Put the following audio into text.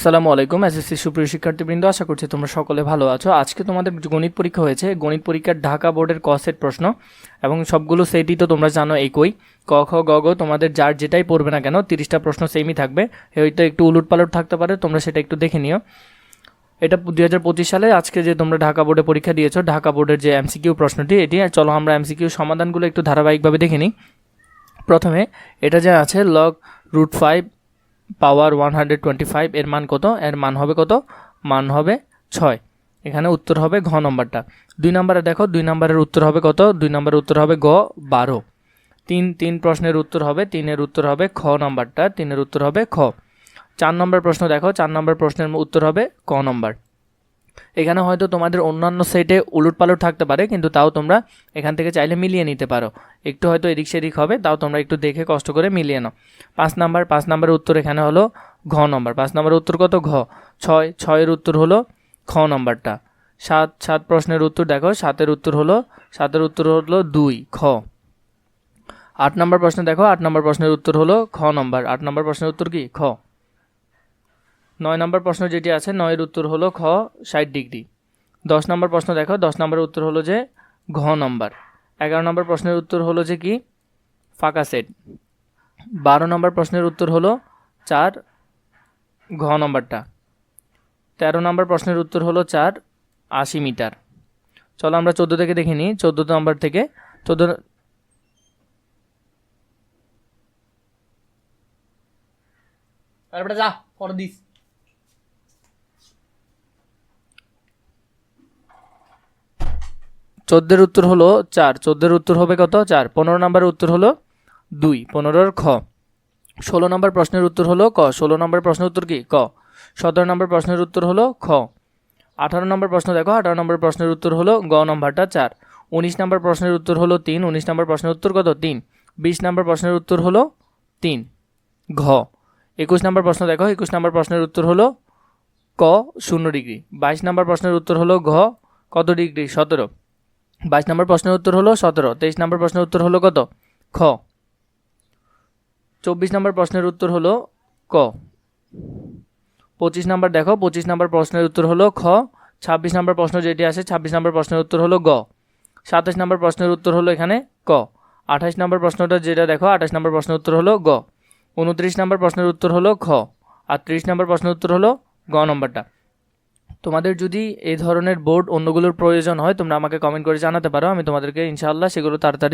আসসালামু আলাইকুম, S SSC সুপ্রিয় শিক্ষার্থীবৃন্দ, আশা করছি তোমরা সকলে ভালো আছো। আজকে তোমাদের গণিত পরীক্ষা হয়েছে। গণিত পরীক্ষার ঢাকা বোর্ডের ক সেট প্রশ্ন এবং সবগুলো সেটই তো তোমরা জানো একই। ক, খ, গ গ তোমাদের যার যেটাই পড়বে না কেন, তিরিশটা প্রশ্ন সেমই থাকবে। হয়তো একটু উলট পালট থাকতে পারে, তোমরা সেটা একটু দেখে নিও। এটা দুই হাজার পঁচিশ সালে আজকে যে তোমরা ঢাকা বোর্ডে পরীক্ষা দিয়েছ, ঢাকা বোর্ডের যে এমসিকিউ প্রশ্নটি, এটি চলো আমরা এমসিকিউ সমাধানগুলো একটু ধারাবাহিকভাবে দেখে নিই। প্রথমে এটা যে আছে log root five power one hundred twenty five, এর মান কত? এর মান হবে কত? মান হবে ছয়। এখানে উত্তর হবে ঘ নম্বরটা। দুই নম্বরে দেখো, দুই নম্বরের উত্তর হবে কত? দুই নম্বরের উত্তর হবে গ, বারো। তিন তিন প্রশ্নের উত্তর হবে, তিনের উত্তর হবে খ নম্বরটা, তিনের উত্তর হবে খ। চার নম্বর প্রশ্ন দেখো, চার নম্বর প্রশ্নের উত্তর হবে ক নম্বর। এখানে হয়তো তোমাদের অন্যান্য সেটে উলট পালট থাকতে পারে, কিন্তু তাও তোমরা এখান থেকে চাইলে মিলিয়ে নিতে পারো। একটু হয়তো এদিক সেদিক হবে, তাও তোমরা একটু দেখে কষ্ট করে মিলিয়ে নাও। পাঁচ নাম্বার, পাঁচ নাম্বারের উত্তর এখানে হলো ঘ নম্বর। পাঁচ নম্বরের উত্তর কত? ঘ। ছয়, ছয়ের উত্তর হলো খ নম্বরটা। সাত সাত প্রশ্নের উত্তর দেখো, সাতের উত্তর হলো, সাতের উত্তর হলো দুই, খ। আট নম্বর প্রশ্ন দেখো, আট নম্বর প্রশ্নের উত্তর হলো খ নম্বর। আট নম্বর প্রশ্নের উত্তর কি? খ। নয় নম্বর প্রশ্ন যেটি আছে, নয়ের উত্তর হলো খ, ষাট ডিগ্রি। দশ নম্বর প্রশ্ন দেখো, দশ নম্বরের উত্তর হলো যে ঘ নম্বর। এগারো নম্বর প্রশ্নের উত্তর হলো যে কি? ফাঁকা সেট। বারো নম্বর প্রশ্নের উত্তর হলো চার, ঘ নম্বরটা। তেরো নম্বর প্রশ্নের উত্তর হলো চার, আশি মিটার। চলো আমরা চোদ্দ থেকে দেখে নিই, চোদ্দ নম্বর থেকে। চোদ্দ তারপরে যা, পরে দিস। চোদ্দের উত্তর হলো চার। চোদ্দের উত্তর হবে কত? চার। পনেরো নম্বরের উত্তর হলো দুই। পনেরোর খ। ষোলো নম্বর প্রশ্নের উত্তর হলো ক। ষোলো নম্বর প্রশ্নের উত্তর কি? ক। সতেরো নম্বর প্রশ্নের উত্তর হলো খ। আঠারো নম্বর প্রশ্ন দেখো। আঠারো নম্বর প্রশ্নের উত্তর হলো গ নম্বরটা চার। উনিশ নম্বর প্রশ্নের উত্তর হলো তিন। উনিশ নম্বর প্রশ্নের উত্তর কত? তিন। বিশ নম্বর প্রশ্নের উত্তর হলো তিন। ঘ। একুশ নম্বর প্রশ্ন দেখো। একুশ নম্বর প্রশ্নের উত্তর হলো ক শূন্য ডিগ্রি। বাইশ নম্বর প্রশ্নের উত্তর হলো ঘ কত ডিগ্রি? সতেরো। বাইশ নম্বর প্রশ্নের উত্তর হলো সতেরো, তেইশ নম্বর প্রশ্নের উত্তর হলো কত? খ। চব্বিশ নম্বর প্রশ্নের উত্তর হলো ক। পঁচিশ নম্বর দেখো, পঁচিশ নম্বর প্রশ্নের উত্তর হলো খ, ছাব্বিশ নম্বর প্রশ্ন যেটি আছে ছাব্বিশ নম্বর প্রশ্নের উত্তর হলো গ। সাতাশ নম্বর প্রশ্নের উত্তর হলো এখানে ক। আঠাশ নম্বর প্রশ্নটা যেটা দেখো, আঠাশ নম্বর প্রশ্নের উত্তর হলো গ। উনত্রিশ নম্বর প্রশ্নের উত্তর হলো খ। আর ত্রিশ নম্বর প্রশ্নের উত্তর হলো গ নম্বরটা। তোমাদের যদি এই ধরনের বোর্ড অন্যগুলোর প্রয়োজন হয়, তোমরা আমাকে কমেন্ট করে জানাতে পারো, আমি তোমাদেরকে ইনশাআল্লাহ সেগুলো তাড়াতাড়ি